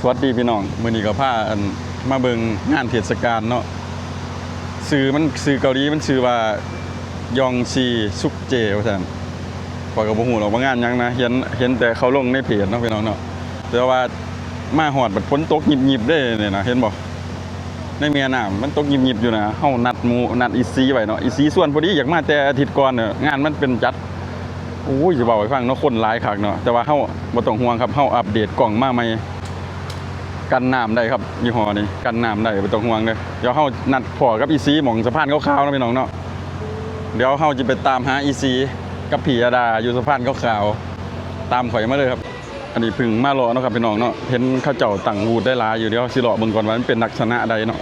สวัสดีพี่น้องมื้อนี้ก็พาอันมาเบิงงานเทศกาลเนาะซื้อมันซื้อเกาหลีมันชื่อว่ายองซีซุกเจว่าซั่นข้อยก็บ่ฮู้หรอกว่างานหยังนะเห็นเห็นแต่เขาลงในเพจเนาะพี่น้องเนาะแต่ว่ามาฮอดบัดฝนตกหยิบๆเด้เนี่ยนะเห็นบ่ในเมียน้ำมันตกหยิบๆอยู่นะเฮานัดหมู่นัดอีซีไว้เนาะอีซีส่วนพอดีอยากมาแต่อาทิตย์ก่อนเนี่ยงานมันเป็นจัดโอ้ยจะบอกให้ฟังเนาะคนหลายคักเนาะแต่ว่าเฮาบ่ต้องห่วงครับเฮาอัปเดตกล่องมาใหม่ กันน้ำได้ครับยี่ห้อนี้กันน้ำได้บ่ต้องห่วงเด้อเดี๋ยวเฮานัดพอกับอีซีหม่องสะพานขาวๆนะพี่น้องเนาะเดี๋ยวเฮาจะไปตามหาอีซีกับพี่ยาดาอยู่สะพานขาวๆตามข่อยมาเลยครับ อันนี้พึ่งมารอเนาะครับพี่น้องเนาะเห็นเขาเจ้าตั้งวูดได้ลายอยู่เดี๋ยวสิรอเบิ่งก่อนว่ามันเป็นลักษณะใดเนาะ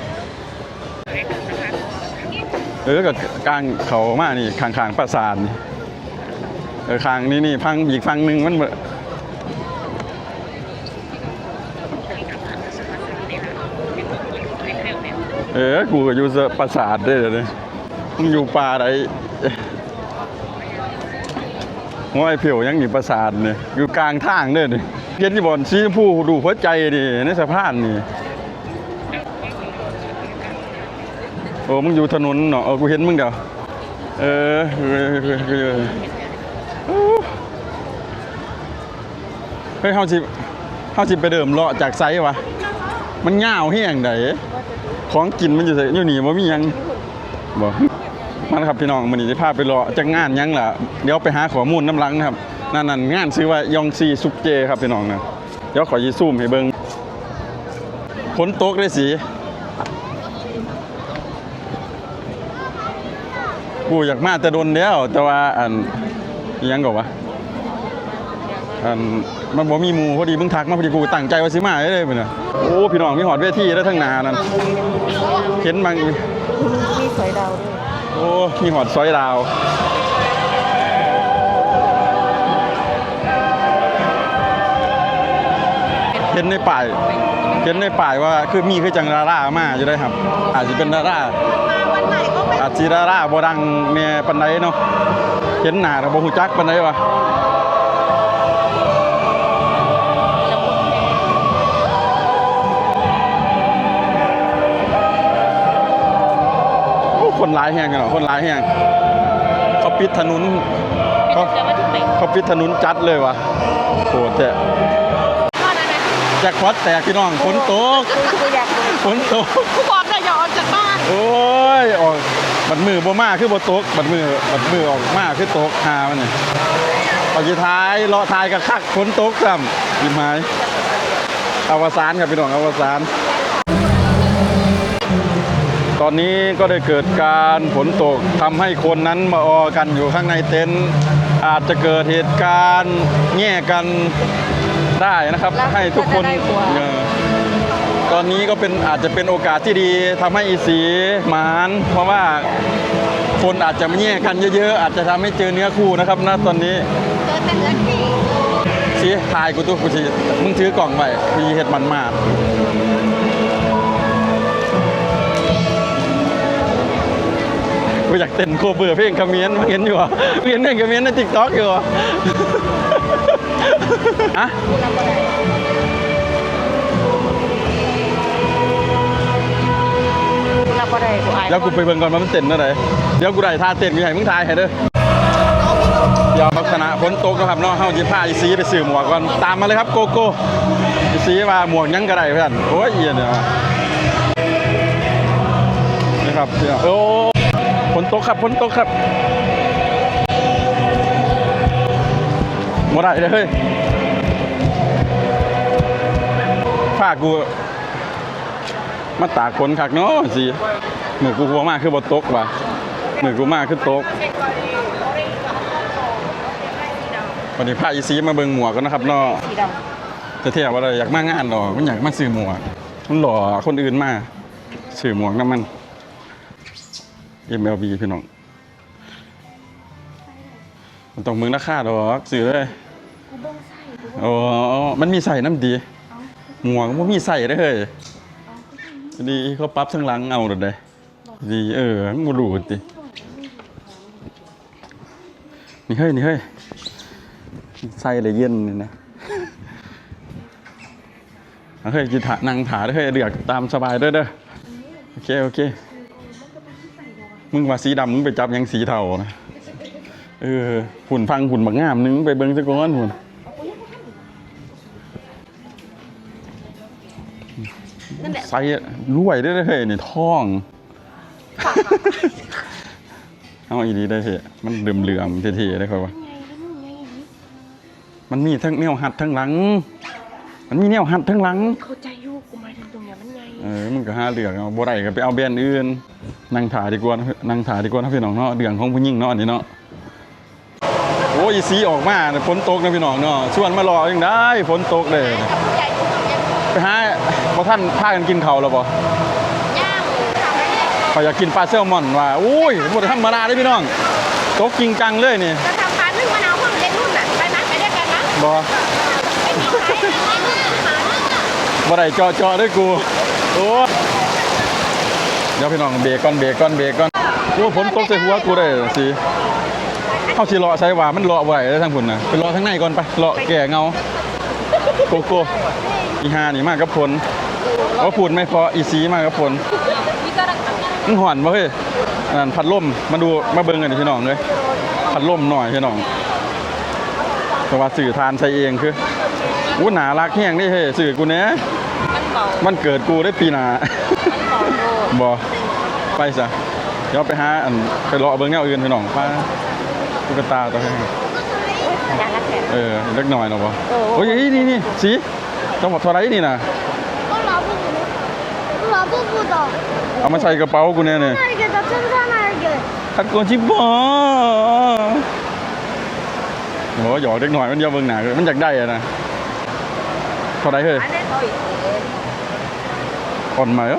เออกับกลางเขามานี่ข้างๆปราสาทนี่เออคางนี่นี่พังอีกฟังหนึ่งมันเบอ เออ กูก็อยู่เซอะปราสาทได้เลยเนี่ยมึงอยู่ป่าใดหัวไอ้เผียวยังอยู่ปราสาทเนี่ยอยู่กลางทางเด้อนี่เย็นที่บอนซีชมพูดูหัวใจดิในสะพานนี่โอ้มึงอยู่ถนนเนาะเออกูเห็นมึงเดี๋ยวเออเออเออเออเฮ้ยเฮาสิเฮาสิไปเดิมเลาะจากไซวะมันง่าวเฮี้ยงได ของกินมันอยู่ไสอยู่นี่บ่มีหยังบ่มาแล้วครับพี่น้องมื้อนี้สิพาไปเลาะจากงานหยังล่ะเดี๋ยวไปหาข้อมูลน้ำลังนะครับนั่นนั่นงานชื่อว่ายองซีซุปเจครับพี่น้องนะเดี๋ยวขอยีซูมให้เบิ่งฝนตกเลยสิกูอยากมาแต่โดนแล้วแต่ว่าอันยังก็วะ อันมันบ่มีหมูพอดีมึงทักมาพอดีกูตั้งใจว่าสิมาเลยเพิ่นน่ะโอ้พี่น้องมีหอดเวทีแล้วทั้งหนานั่นเห็นบางมีสวยดาวด้วยโอ้มีหอดซอยดาวเห็นในป่ายเห็นในป่ายว่าคือมีคือจังดารามาอยู่ได้ครับ อาจจะเป็นดาราวันไหนก็ไม่อาจสิดาราบ่ดังแม่ปานใดเนาะเห็นหน้าก็บ่ฮู้จักปานใดวะ คนร้ายแห้งกันเหรอคนร้ายแห้งเขาปิดถนนเขาจะมาถึงไหนเขาปิดถนนจัดเลยวะโหดแท้ก็นั่นนะแจ็คพอตแตกพี่น้องฝนตกกูอยากดูฝนตกกูบอกเลยอย่าออกจากบ้านโอ้ยออกบัดมือบ่มาคือบ่ตกบัดมือบัดมือออกมาคือตกหามันนี่ตอนสุดท้ายเลาะท้ายก็คักฝนตกซ้ำยิ้มหายอวสานครับพี่น้องอวสานต อนนี้ก็ได้เกิดการฝนตกทำให้คนนั้นมาออกันอยู่ข้างในเต็นท์อาจจะเกิดเหตุการณ์แง่กันได้นะครับ ให้ทุกคนเออตอนนี้ก็เป็นอาจจะเป็นโอกาสที่ดีทำให้อีสีหมาน เพราะว่าคนอาจจะมาแย่กันเยอะๆ อาจจะทำให้เจอเนื้อคู่นะครับณตอนนี้เจอแต่เนื้อที่สิถ่ายกูตัวกูสิมึงถือกล่องไว้มีเห็ดมันมาก กูอยากเต้นโคเบอร์เพลงคาเมียนมึงเห็นอยู่เหรอมึงเห็นเพลงคาเมียนในติ๊กต็อกอยู่เหรอฮะกูรับอะไรกูอายเดี๋ยวกูไปเบิ่งก่อนว่ามันเต้นเท่าไหร่เดี๋ยวกูได้ท่าเต้นกูให้มึงทายให้เด้อเดี๋ยวลักษณะฝนตกนะครับเนาะเฮาสิพาอีซีไปซื้อหมวกก่อนตามมาเลยครับโกโก้อีซีว่าหมวกหยังก็ได้เพื่อนโอ้ยเอียเนี่ยนี่ครับเนี่ยโอ้ ฝนตกครับฝนตกครับบ่ได้เลยเฮ้ยผ้ากูมาตากฝนคักเนาะสิมือกูหัวมากคือบ่ตกว่ะมือกูมากคือตกวันนี้พาอีซีมาเบิ่งหมวกกันนะครับเนาะสีดแต่เที่ยวว่าอะไรอยากมางานหรอมันอยากมาซื้อหมวกมันหล่อคนอื่นมาซื้อหมวกน้ำมัน MLB พี่น้อง มันต้องมึงราคาดอกซื้อเลยำกูเบิ้งไส้กูอ๋อมันมีใส่น้ำดีหมวกมันมีใส่ได้อเฮ้ยดีเขาปรั๊บทั้งหลังเอาเลยดีเออมันบ่รู้ตินี่เฮ้ยนี่เฮ้ยใส่เลยเย็นนี่นะเฮ้ยจิถานั่งถาเด้อเฮ้ยเลือกตามสบายเด้อเด้อโอเคโอเค มึงว่าสีดำมึงไปจับหยังสีเทานะเออหุ่นฟังหุ่นบักงามนึงไปเบิ่งซะก่อนหุ่นนั่นแหละ ใส่รวยได้อเฮ้ยนี่ท้อง เอาอีดีได้เฮ้ยมันเหลื่อมๆเท่ๆได้ค่อยว่าไงแล้วมึงไงมันมีทั้งแนวหัดทั้งหลัง มันมีแนวหัดทั้งหลัง เข้าใจ มึงก็หาเรื่องเอาบ่ได้ก็ไปเอาแบรนด์อื่นนั่งถ่ายดีกว่านะนั่งถ่ายดีกว่านะพี่น้องเนาะเรื่องของผู้หญิงเนาะอันนี้เนาะโอ้ยอีสีออกมาเนี่ยฝนตกนะพี่น้องเนาะชวนมารอยังได้ฝนตกเลยกับผู้ใหญ่ทุกคนยังไปหาบ่ท่านพากันกินข้าวแล้วบ่ย่างทำอะไรเนี่ยเขาอยากกินปลาแซลมอนว่าอุ้ยบ่ได้ธรรมดาเด้พี่น้องตกจริงจังเลยนี่จะทำปลานึ่งมะนาวเพิ่มเล็กรุ่นน่ะไปนะไปด้วยกันนะบ่ไปหนีไปไปหาบ่ได้เจาะเจาะด้วยกู โอ้เดี๋ยวพี่น้องเบรกก่อนเบรกก่อนเบรกก่อนโอ้ฝนตกใส่หัวกูได้สิเฮาสิเลาะใส่ว่ามันเลาะบ่ได้เด้อทางพุ่นนะไปเลาะทางในก่อนไปเลาะแก่เงาโกโก้อีฮานี่มากกับผลว่าพูดไม่พออีซีมากกับผลมึงห่อนบ่เฮ้ยอันนั้นพัดลมมาดูมาเบิ่งกันพี่น้องเลยพัดลมหน่อยพี่น้องเพราว่าสื่อทานใส่เองคืออู้หนารักแห้งนี่เฮ้ยสื่อกูเนี้ย มันเกิดกูได้ปีหนาบอไปซะเดี๋ยวไปหาอันไปรอเบิ้งเงาอื่นพี่น่องป้าตุ๊กตาตัวให้เออเล็กหน่อยหนอบอโอ้ยนี่นี่สีจังหวัดทรายนี่นะก็รอพวกกูรอพวกกูต่อเอามาใส่กระเป๋ากูเนี่ยเนี่ยนาฬิกาจะชั้นชาเอกาตะโกนชิบบอโหหยอกเล็กหน่อยมันเยอะเบิ้งหนามันอยากได้อะนะเท่าไเฮ้ย 얼마 요?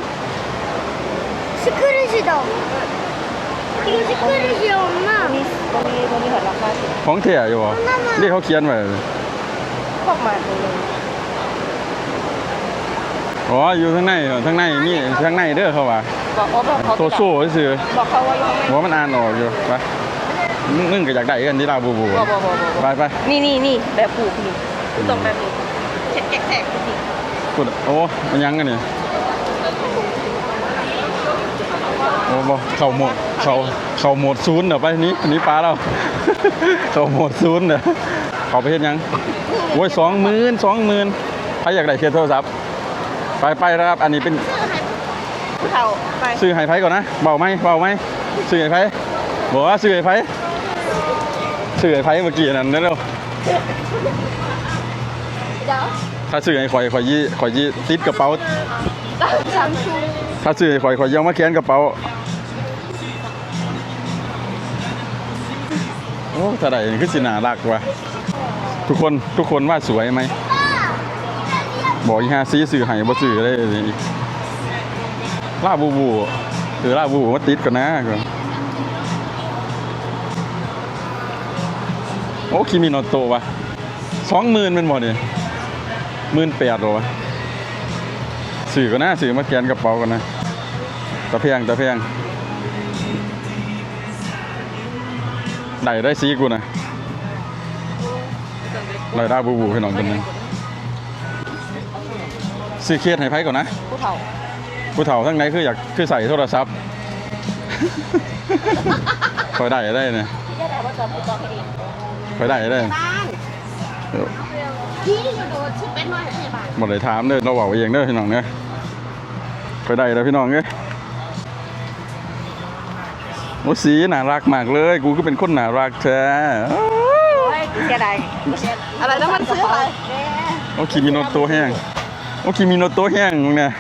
시크릿이 다. 이거 시크릿이 야, 엄 마. ตรงนี้ตรงนี้เหรอราคาสิบ ของแท้อยู่บ่เรียเขาเขียนไว้มาอ๋ออยู่ข้างในทั้างในนี่ข้างในเด้อเขาวะาบอกว่าบอกเขาโซโซ่ซื่อบอกเขาว่าอยู่ข้างในมันอ่านออกอยู่ไปนึ่งก็อยากได้กันที่เราบูบูไปไปนี่นี่นี่แบบผูกนี่ต้องแบบนี้เช็ดแกะแตกสิๆพูดโอ้มันยังกันเนี่ย บ่เข้าโหมดเข้าเข้าโหมดศูนย์เดี๋ยวไปนี้อันนี้ปลาเรา เข้าโหมดศูนย์เดี๋ยวเขาไปเฮ็ดหยังโอ้ยสองหมื่นสองหมื่นใครอยากได้เคสโทรศัพท์ไปไปนะครับ อันนี้เป็นเข่าไปซื้อไฮไฟก่อนนะเบาไหมเบาไหมซื้อไฮไฟบอกว่าซื้อไฮไฟซื้อไฮไฟเมื่อกี้นั่นนั่นเร็วเดี๋ยวถ้าซื้อไฮข่อยข่อยยี่ข่อยยี่ติดกระเป๋าซัมซุงถ้าซื้อไฮข่อยข่อยยี่เอามาเขียนกระเป๋า อ้ถ้าได้คือสิน่ารักว่ะทุกคนทุกคนว่าสวยไหมบอกอีฮาซีซื้อไห้บ่ซื้อได้อีกลาบูบูหรือลาบูบูมาติดก่อนนะก่อนโอ้คิมิโนโตะวะสองหมื่นเป็นหมดเนี่ยหมื่นแปดหรอวะสื่อก็น่าสื่อมาแกนกระเป๋ากันนะตะเพียงตะเพียง ได้ได้ซีกูนะได้ได้บูบูให้น้องคนหนึงซื้อเคสให้ไพ่ก่อนนะผู้เฒ่าผู้เฒ่าทั้งไหนคืออยากคือใส่โทรศัพท์คอยได้ได้เนี่ยที่ได้ว่าจะผู้ต่อให้เองคอยได้ได้บ้านเดี๋ยวพี่อยู่โดนชื่อเป็นน้อยพยาบาลหมดเลยถามเด้อเราบอกเองเด้อพี่น้องเด้อไปได้แล้วพี่น้องเอ้ย โอ้สีน่ารักมากเลย กูก็เป็นคนน่ารักแท้โอ้ยเสียดายอะไรแล้วมันซื้ออะไรโอ้คิมิโนโตะแห้งโอ้คิมิโนโตะแห้งมึงเนี่ย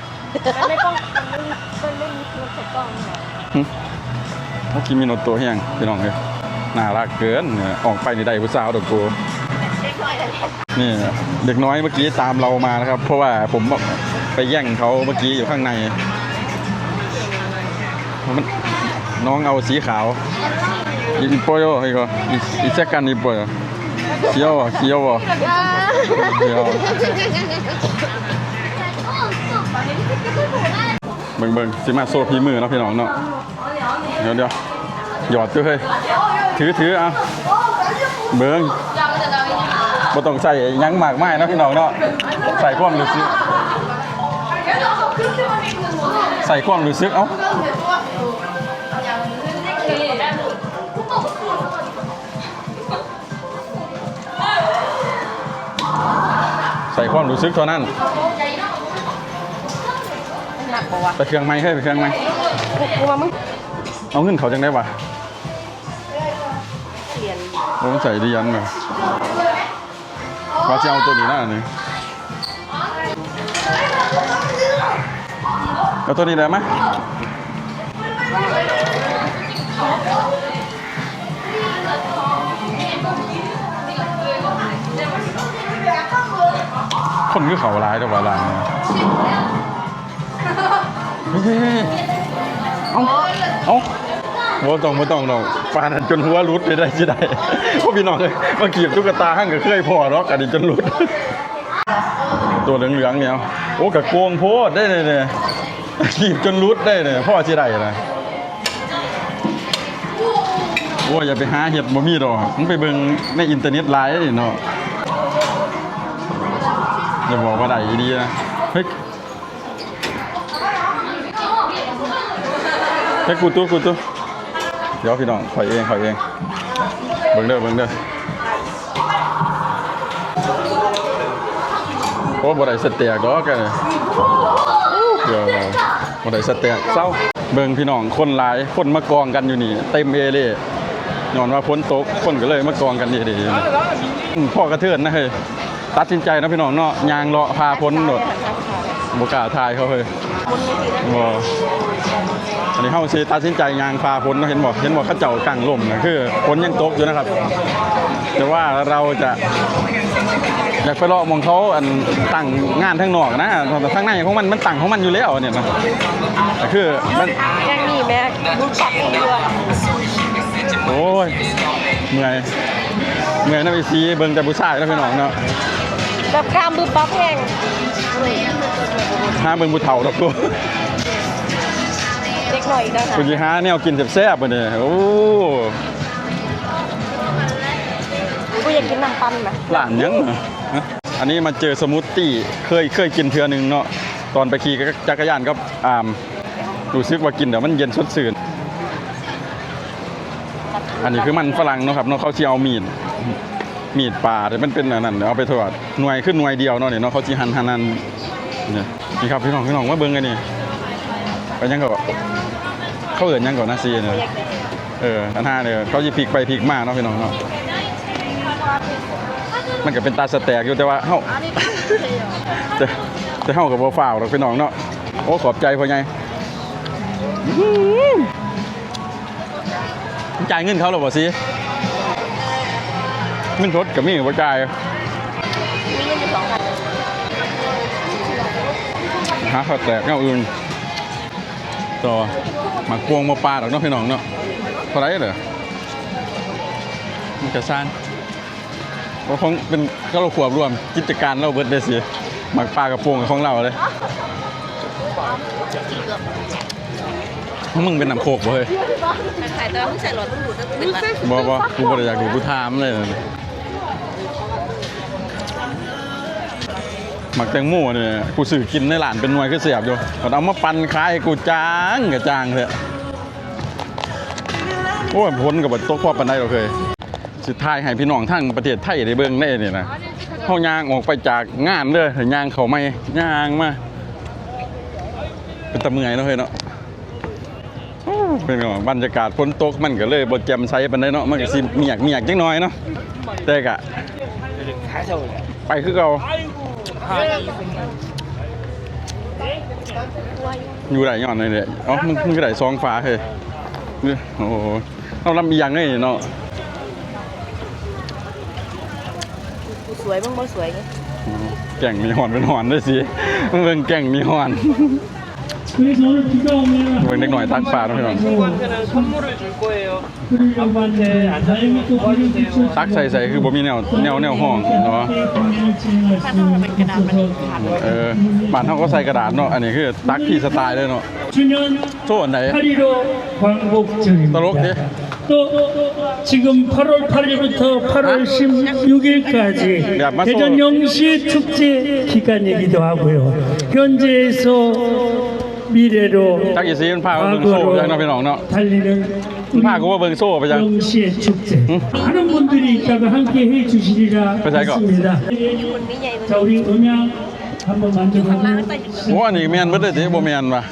มันไม่ต้องมันมันไม่มีเครื่องใช้กล้องเนี่ยโอ้คิมิโนโตะแห้งพี่น้องเอ้ยน่ารักเกินเนี่ยออกไปในใดผู้สาวดอกกูเช็คหน่อยเลยนี่เด็กน้อยเมื่อกี้ตามเรามานะครับ เพราะว่าผมไปแย่งเขาเมื่อกี้อยู่ข้างในมัน น้องเอาสีขาวอีโปโยอีกอีอีเซกันอีโปโยเขียวอะเขียวอะเขียวเบิ่งเบิ่งสิมาโซ่พีมือเนาะพี่น้องเนาะเดี๋ยวเดี๋ยวหยอดตัวเฮ้ยถือถือเอาเบิ่งบ่ต้องใส่ยังหมากมายเนาะพี่น้องเนาะใส่ความรู้สึกใส่ความรู้สึกเอ้า ความรู้สึกเท่านั้นหนักปะวะไปเครื่องไม้ให้ไปเครื่องไม้กูกูมามึงเอาเงินเขาจังได้ปะเปลี่ยนโอ้มันใส่ดียันเลยว่าจะเอาตัวนี้หน้าหนึ่งเอาตัวนี้ได้ไหมคน คือเขาร้ายแต่ว่าร้านเนี่ยเฮ้ยเอาเอาบ่ต้องบ่ต้องดอกปานนั้นจนหัวรุดไปได้สิได้พวกพี่น้องเลยมากีบตุ๊กตาห้างก็เคยพอหรอกอันนี้จนรุด ตัวเหลืองๆเนี่ยโอ้กะโกงโพดได้เลยเนี่ยกีบจนรุดได้เนี่ยพ่อสิได้นะโอ้อย่าไปหาเห็ดบ่มีดอกมึงไปเบิ่งในอินเทอร์เน็ตไลน์เนาะ อย่าบอกว่าได้ดีนะเฮ้ยเฮ้ยกูตู้กูตู้เดี๋ยวพี่น้องข่อยเองข่อยเองเบิ่งเด้อเบิ่งเด้อโอ้บ่ได้สเตียกดอกกันเดี๋ยวบ่ได้สเตียกเศร้าเบิ่งพี่น้องคนหลายคนมากองกันอยู่นี่เต็มเอเลยย้อนว่าฝนตกคนก็เลยมากองกันนี่ดีๆพ่อกระเทือนนะเฮ้ย ตัดสินใจนะพี่น้องเนาะยางเลาะพาพ้นโดดบ่กล้าทายเขาเฮ้ยบ่อันนี้เฮาสิตัดสินใจยางพาพ้นเนาะเห็นบ่เห็นบ่เขาเจ้ากลางลมนะคือฝนยังตกอยู่นะครับ แต่ว่าเราจะอยากไปเลาะมองเขาอันตั้งงานทั้งนอกนะแต่ข้างในของมันมันตั้งของมันอยู่แล้วเนี่ยนะแต่คือมันแกงนี่แม่ดูปักเองด้วยโอ้ยเมื่อยเมื่อยนะไปซีเบิ่งแต่ผู้ชายแล้วพี่น้องเนาะ แบบข้ามบึ้บปั๊บแห้งหาเบิ่งผู้เฒ่าดอกตัวเด็กหน่อยอีกแล้วนะคุณสิหาแนวกินแซ่บๆบ่เนี่ยโอ้กูอยากกินน้ำปั้นนะร้านหยังน่ะฮะอันนี้มาเจอสมูทตี้เคยเคยกินเทื่อหนึงเนาะตอนไปขี่จักรยานกับอามรู้สึกว่ากินเดี๋ยวมันเย็นสดชื่นอันนี้คือมันฝรั่งเนาะครับเนาะเขาสิเอามีด มีดป่าแต่มันเป็นอันนั้นเดี๋ยวเอาไปทอดหน่วยขึ้นหน่วยเดียวเนาะเนี่ยเนาะเขาสิหั่นหันนั่นเนี่ยนี่ครับพี่น้องพี่น้องมาเบิ่งกันนี่ไปยังก็เขาเอิ้นยังก่อนนะซีเนี่ยเอออันห้าเนี่ยเขาสิพลิกไปพลิกมาเนาะพี่น้องเนาะมันก็เป็นตาสแตกอยู่แต่ว่าเฮาแต่แต่เฮากับบ่ฟ้าวหรอกพี่น้องเนาะโอ้ขอบใจพ่อใหญ่อื้อหือจ่ายเงินเขาหรอบ่สิ เงินสดก็มีบ่จ่ายมีเงินอยู่สองพันหาข้าวแตกแนวอื่นต่อหมักพวงมาปลาดอกเนาะพี่น้องเนาะเท่าไหร่เหรอมันก็ซ่านก็คงเป็นก็เราขวบรวมกิจการเราเบิดได้สิหมักปลากระพวงกับของเราเลยมึงเป็นน้ำโคกบ่เฮ้ยขายแต่ว่ามึงใส่หลอดมึงดูดเป็นละบ่บ่กูบ่ได้อยากดูกูถามเลย หมักแตงโมเนี่ยกูซื้อกินในร้านเป็นหน่วยคือเสียบอยู่มันเอามาปั่นขายกูจางกับจางเถอะโอ้ยพ้นกับบัตกพอปานใดเราเคยสุดท้ายให้พี่น้องทั้งประเทศไทยได้เบิ่งได้เนี่ยนะเฮายางออกไปจากงานเลยยางเขาไม่ยางมาเป็นตะเมื่อยเนาะเฮ้ยเนาะเป็นไงบรรยากาศฝนตกมันก็เลยบ่แจมใสปานใดเนาะมันก็สิเมียกเมียกจังน้อยเนาะแต่ก็ไปคือเก่า อยู่ได้ย้อนเลยเนี่ยเอ๋อมึงมึงก็ได้ซองฟ้าเฮ้ยเนี่ยโอ้โหเอาลำอีหยังเลยเนาะกูสวยมึงบ่สวยไงอ๋อแก่งมีหอนเป็นหอนด้วยสิมึงเบิ่งแก่งมีหอน 그래서 오늘 비가 오면 เบิ่งเด็กหน่อยตักปลาเนาะพี่น้อง 친구한테는 선물을 줄 거예요. 아빠한테 앉아서 도와주세요. ตักใส่ใส่คือบ่มีแนวแนวแนวห้องเนาะ เออบ้านเฮาก็ใส่กระดาษเนาะ อันนี้คือตักพี่สไตล์เลยเนาะ 주년 โทษอันไหน 8.15 광복절입니다. ตลกดิ 또 지금 8월 8일부터 8월 16일까지 야, 맞소. 대전 영시 축제 기간이기도 하고요. 현재에서 미래로 จักอีซีมันพามาเบิ่งโซ่ยังเนาะพี่น้องเนาะ 달리는 มันพากูมาเบิ่งโซ่ไปยัง 영시의 축제. 많은 분들이 있다가 함께 해주시리라 그래서 이거. 믿습니다. คนนี้ใหญ่ 자, 우리 음향 한번 만져보고 โอ้อันนี้แม่นเบิดเลยสิบ่แม่นว่ะ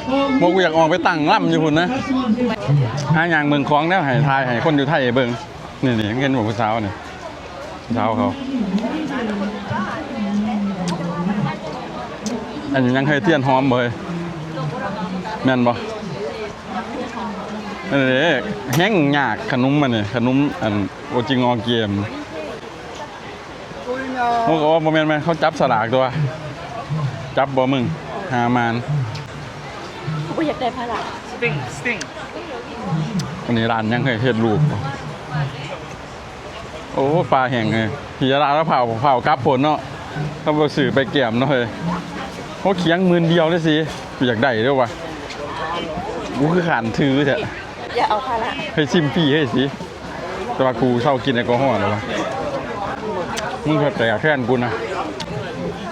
บ่กูอยากออกไปตั้งล่ำอยู่พุ่นนะ 말씀하세요. หาอย่างเมืองคลองแล้วให้ทายให้คนอยู่ไทยเบิ่งนี่นี่เห็นบ่ผู้สาวนี่ผู้สาวเขา อันนี้ยังเคยเทียนหอมบ่เฮ้ย แม่นบอันนี้แห้งหยากขนมมันนี่ขนมอันโอจิงอเกมโอ้โหโมเมนต์มันเขาจับสลากตัว จับบ่มึงหามานกูอยากได้พาราสติงสติงอันนี้ร้านยังเคยเห็นรูปโอ้ปลาแห้งเลยผีร้านแล้วเผาเผากับผลเนาะถ้าเรสื่อไปเกี่ยมเนาะเฮ้ยเขาเคียงมืนเดียวเลยสิอยากได้ด้วยวะ กูคือขานถือแท้อย่าเอาพลังให้ซิมพี่ให้สิแต่ว่ากูชอบกินแอลกอฮอล์แล้ววะมึงเคยแต่แค่นกูนะ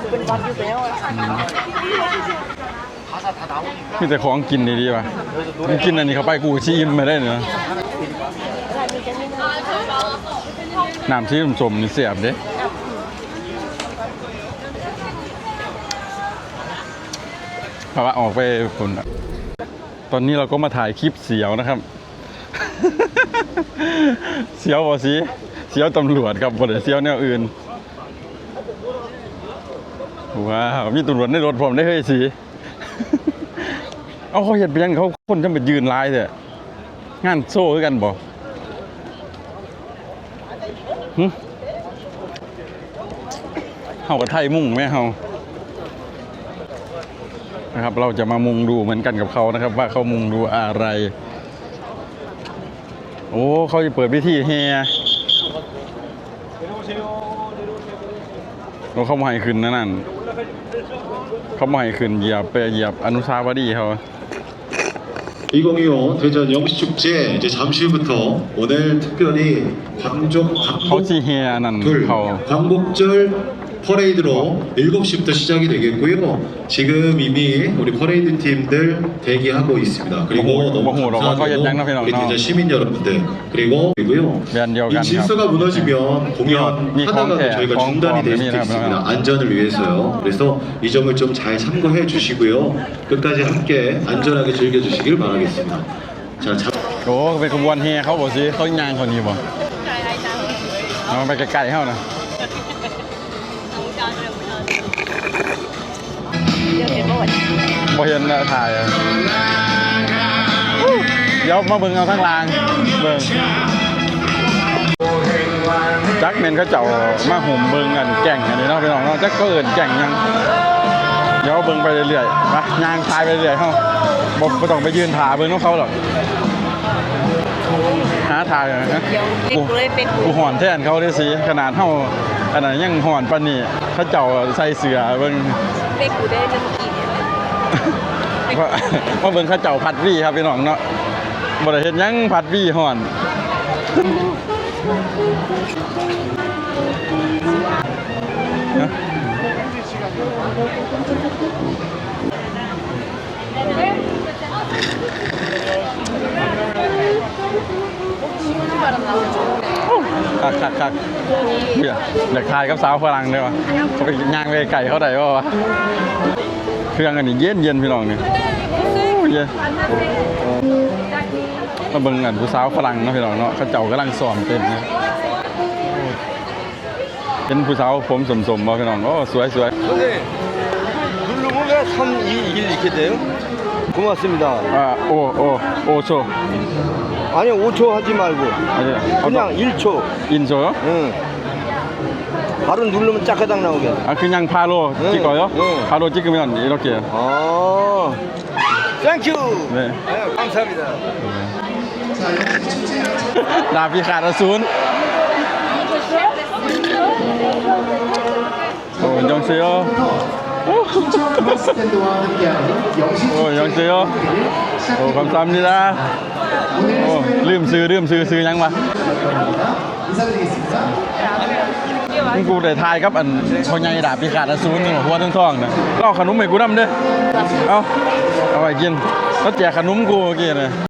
กูเป็นวัดอยู่แล้วอะมีแต่ของกินดีๆว่ะมึงกินอันนี้เข้าไปกูชิอิ่มไม่ได้เนาะร้านนี้จะไม่น่าน้ำที่สมๆนี่เสียบเด้เพราะว่าออกไปฝนอะ ตอนนี้เราก็มาถ่ายคลิปเสียวนะครับ เสียวบ่สิเสียวตำรวจครับบ่ได้เสียวแนวอื่น ว้าว มีตำรวจในรถผมได้เฮ้ยสิเอาเขาเห็นไปยังเขาคนจะไปยืนไลายเถอะงานโซ่คือกันบ่เฮากับไทยมุ่งไหมเฮา นะครับ เราจะมามุงดูเหมือนกันกับเขานะครับ ว่าเขามุงดูอะไร โอ้เขาจะเปิดพิธีแฮเราเข้ามาให้ขึ้นนะนั่น เขามาให้ขึ้นเหยียบไปเหยียบอนุสาวรีย์เขา 2025 대전 영시축제 이제 잠시 후부터 오늘 특별히 광종 เขาจีเฮียนั่น 둘 เขา 광복절 퍼레이드로 7시부터 시작이 되겠고요. 지금 이미 우리 퍼레이드 팀들 대기하고 있습니다. 그리고 뭐, 너무 뭐, 뭐, 뭐, 감사하게도 뭐, 뭐, 우리 뭐, 대전 시민 여러분들 그리고 그리고요. 면역 이 안녕. 질서가 무너지면 공연 이 하다가 공태, 저희가 공, 중단이 될 수도 공범, 있습니다. 이런 안전을 위해서요. 그래서 이 점을 좀 잘 참고해 주시고요. 끝까지 함께 안전하게 즐겨 주시길 바라겠습니다. 자, 잠 โอ้เป็นขบวนเฮียเขาบอกสิเขายางคนนี้บ่เอาไปไกลๆเขานะ ดี๋ยวเห็นว่าวันบ่เห็นนะถ่ายอะอู้เดี๋ยวมาเบิ่งเอาข้างล่างเบิ่งจักเมนเขาเจ้ามาหุ่มเบิ่งอันแก่งอันนี้เนาะพี่น้องเนาะจักก็เอิ้นแก่งหยังเดี๋ยวเบิ่งไปเรื่อยๆมายางทายไปเรื่อยๆเฮาบ่บ่ต้องไปยืนถ่าเบิ่งของเขาหรอกหาถ่ายอะนะเดี๋ยวเด็กกูเลยเป็นกูกูหอนแทนเขาได้สิขนาดเท่าอันนั้นยังหอนปานนี่เขาเจ้าใส่เสือเบิ่งเป็นกูได้จะเมื่อกี้เนี่ยว่าว่าเบิ่งเขาเจ้าผัดวี่ครับพี่น้องเนาะบ่ได้เฮ็ดหยังผัดวี่ห่อนคักคักคักเบื่ออยากทายกับสาวฝรั่งเลยวะเขาไปย่างไปไก่เขาได้ป่าวะ เครื่องอันนี้เย็นเย็นพี่น้องนี่โอ้ยเย็นมาเบิ่งกันผู้สาวฝรั่งเนาะพี่น้องเนาะเขาเจ้ากำลังซ้อมเต้นนะโอ้ยเป็นผู้สาวผมสมๆบ่พี่น้องโอ้สวยสวย 근데 누르면 왜 3, 2, 1 이렇게 돼요? 고맙습니다. อ่าโอ้โอ้โอ้โช 아니 5초 하지 말고 อันนี้ 그냥 1초. อินโช 응. 바로 누르면 짜가닥 나오게. 아 그냥 바로 네, 찍어요? 네. 바로 찍으면 이렇게. 아. 땡큐. 네. 아유, 감사합니다. 네. 나비 가라순. 어, 안녕하세요. 어, 안녕하세요. 어, 감사합니다. 어, 름, 스, 름, 스, 스, 양마. 인사드리겠습니다. มึงกูได้ทายครับอันพอใหญ่ดาบพิฆาตอสูรนี่หัวทั้งท้องนะก็เอาขนมให้กูนำเด้อเอาเอาไปกินแล้วแจกขนมกูเมื่อกี้นะ